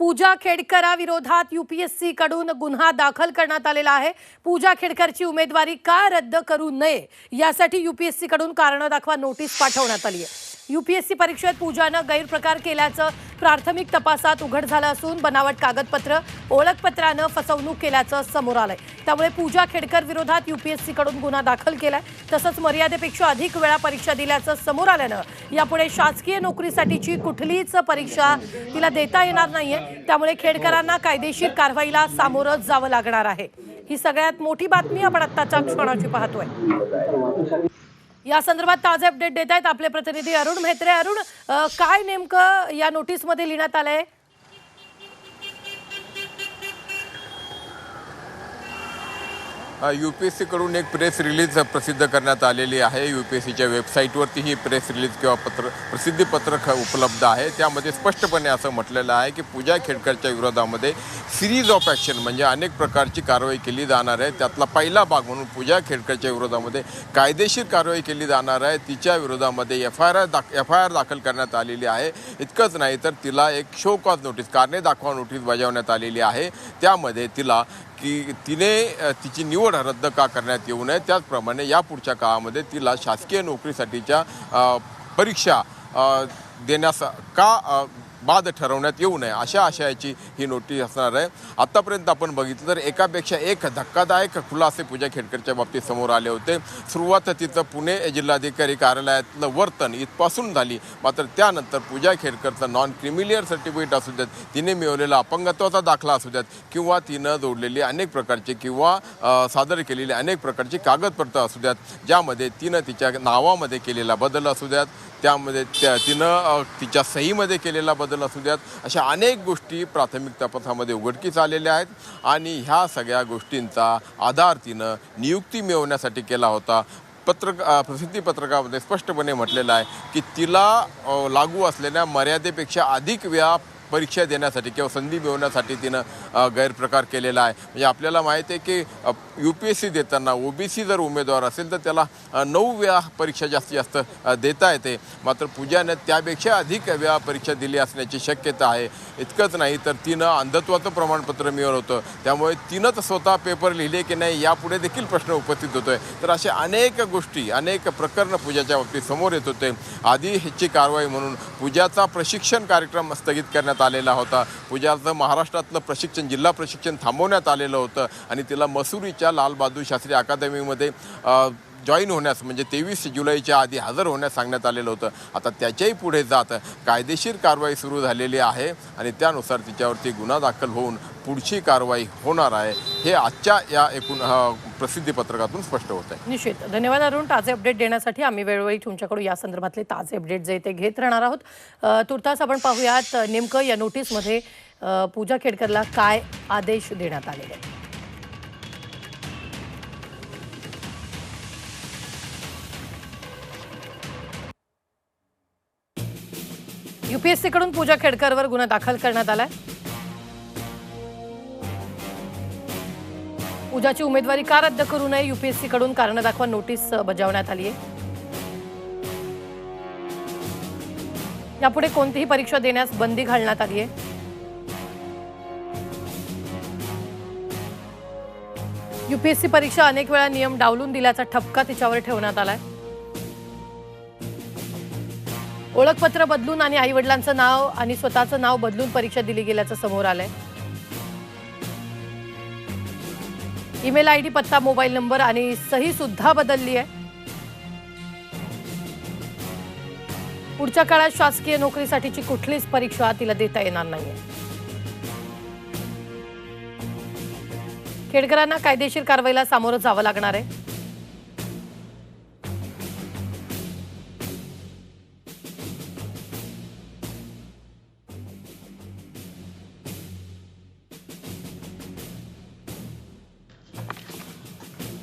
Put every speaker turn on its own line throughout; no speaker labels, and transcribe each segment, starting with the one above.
पूजा खेडकराविरोधात UPSC कडून गुन्हा दाखल करण्यात आलेला आहे. पूजा खेडकरची उमेदवारी का रद्द करू नये यासाठी युपीएससी कडून कारण दाखवा नोटीस पाठवण्यात आली आहे. युपीएससी परीक्षेत पूजानं गैरप्रकार केल्याचं प्राथमिक तपासात उघड झालं असून बनावट कागदपत्र ओळखपत्रानं फसवणूक केल्याचं समोर आलंय. त्यामुळे पूजा खेडकर विरोधात युपीएससीकडून गुन्हा दाखल केलाय. तसंच मर्यादेपेक्षा अधिक वेळा परीक्षा दिल्याचं समोर आल्यानं यापुढे शासकीय नोकरीसाठीची कुठलीच परीक्षा तिला देता येणार नाहीये. त्यामुळे खेडकरांना कायदेशीर कारवाईला सामोरं जावं लागणार आहे. ही सगळ्यात मोठी बातमी आपण आत्ताच्या क्षणाची पाहतोय. या संदर्भात ताजे अपडेट देत आहेत आपले प्रतिनिधी अरुण म्हेत्रे. अरुण काय नेमकं या नोटीसमध्ये लिहिण्यात आलंय?
यू पी एस सीकडून एक प्रेस रिलीज प्रसिद्ध करण्यात आलेली आहे. यू पी एस सीच्या वेबसाईटवरती ही प्रेस रिलीज किंवा पत्र प्रसिद्धीपत्रक उपलब्ध आहे. त्यामध्ये स्पष्टपणे असं म्हटलेलं आहे की पूजा खेडकरच्या विरोधामध्ये सिरीज ऑफ ॲक्शन म्हणजे अनेक प्रकारची कारवाई केली जाणार आहे. त्यातला पहिला भाग म्हणून पूजा खेडकरच्या विरोधामध्ये कायदेशीर कारवाई केली जाणार आहे. तिच्या विरोधामध्ये एफ आय आर दाख एफ आय आर दाखल करण्यात आलेली आहे. इतकंच नाही तर तिला एक शो कॉज नोटीस कारणे दाखवा नोटीस बजावण्यात आलेली आहे. त्यामध्ये तिला की तिने तिची निवड रद्द का करण्यात येऊ नये त्याचप्रमाणे या पुढच्या काळामध्ये तिला शासकीय नोकरीसाठीच्या परीक्षा देण्यास का बाद ठरवण्यात येऊ नये अशा आशयाची ही नोटीस असणार आहे. आत्तापर्यंत आपण बघितलं तर एकापेक्षा एक धक्कादायक खुलासे पूजा खेडकरच्या बाबतीत समोर आले होते. सुरुवात तिचं पुणे जिल्हाधिकारी कार्यालयातलं वर्तन इथपासून झाली. मात्र त्यानंतर पूजा खेडकरचं नॉन क्रिमिलियर सर्टिफिकेट असू द्यात तिने मिळवलेला अपंगत्वाचा दाखला असू द्यात किंवा तिनं जोडलेली अनेक प्रकारचे किंवा सादर केलेली अनेक प्रकारची कागदपत्रं असू द्यात ज्यामध्ये तिनं तिच्या नावामध्ये केलेला बदल असू द्यात त्यामध्ये त्या तिनं तिच्या सहीमध्ये केलेला बदल असू द्यात अशा अनेक गोष्टी प्राथमिक तपासामध्ये उघडकीस आलेल्या आहेत आणि ह्या सगळ्या गोष्टींचा आधार तिनं नियुक्ती मिळवण्यासाठी केला होता. पत्रक प्रसिद्धीपत्रकामध्ये स्पष्टपणे म्हटलेलं आहे की तिला लागू असलेल्या मर्यादेपेक्षा अधिक वेळा परीक्षा देण्यासाठी किंवा संधी मिळवण्यासाठी तिनं गैरप्रकार केलेला आहे. म्हणजे आपल्याला माहिती आहे की यू पी एस सी देताना ओ बी सी जर उमेदवार असेल तर त्याला नऊ वेळा परीक्षा जास्तीत जास्त देता येते. मात्र पूजाने त्यापेक्षा अधिक वेळा परीक्षा दिली असण्याची शक्यता आहे. इतकंच नाही तर तिनं अंधत्वाचं प्रमाणपत्र मिळवलं होतं. त्यामुळे तिनंच स्वतः पेपर लिहिले की नाही यापुढे देखील प्रश्न उपस्थित होतो आहे तर अशा अनेक गोष्टी अनेक प्रकरणं पूजाच्या बाबतीत समोर येत होते. आधी ह्याची कारवाई म्हणून पूजाचा प्रशिक्षण कार्यक्रम स्थगित करण्यात आलेला होता. पूजाचं महाराष्ट्रातलं प्रशिक्षण जिल्हा प्रशिक्षण थांबवण्यात आलेलं होतं आणि तिला मसुरीच्या लालबहादूर शास्त्री अकादमीमध्ये जॉईन होण्यास म्हणजे तेवीस जुलैच्या आधी हजर होण्यास सांगण्यात आलेलं होतं. आता त्याच्याही पुढे जात कायदेशीर कारवाई सुरू झालेली आहे आणि त्यानुसार तिच्यावरती गुन्हा दाखल होऊन पुढची कारवाई होणार आहे हे आजच्या या एकूण प्रसिद्धीपत्रकातून स्पष्ट होत आहे.
निश्चित. धन्यवाद अरुण. ताजे अपडेट देण्यासाठी आम्ही वेळोवेळी तुमच्याकडून या संदर्भातले ताजे अपडेट जे ते घेत राहणार आहोत. तुर्तास आपण पाहूयात नेमकं या नोटीसमध्ये पूजा खेडकरला काय आदेश देण्यात आलेले आहेत? युपीएससी पूजा खेडकरवर गुन्हा दाखल करण्यात आलाय. पूजाची उमेदवारी का रद्द करू नये? युपीएससी कडून कारण दाखवा नोटीस बजावण्यात आली आहे यापुढे कोणतीही परीक्षा देण्यास बंदी घालण्यात आली आहे युपीएससी परीक्षा अनेक वेळा नियम डावलून दिल्याचा ठपका तिच्यावर ठेवण्यात आलाय. ओळखपत्र बदलून आणि आई वडिलांचं नाव आणि स्वतःचं नाव बदलून परीक्षा दिली गेल्याचं समोर आलंय. ईमेल आय डी पत्ता मोबाईल नंबर आणि सही सुद्धा बदलली आहे. पुढच्या काळात शासकीय नोकरीसाठीची कुठलीच परीक्षा तिला देता येणार नाही खेडकरांना कायदेशीर कारवाईला सामोरं जावं लागणार आहे.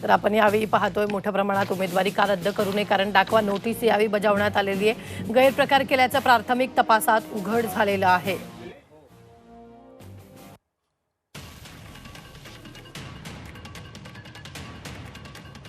तर आपण यावेळी पाहतोय मोठ्या प्रमाणात उमेदवारी का रद्द करू नये कारण दाखवा नोटीस यावेळी बजावण्यात आलेली आहे. गैरप्रकार केल्याचं प्राथमिक तपासात उघड झालेलं आहे.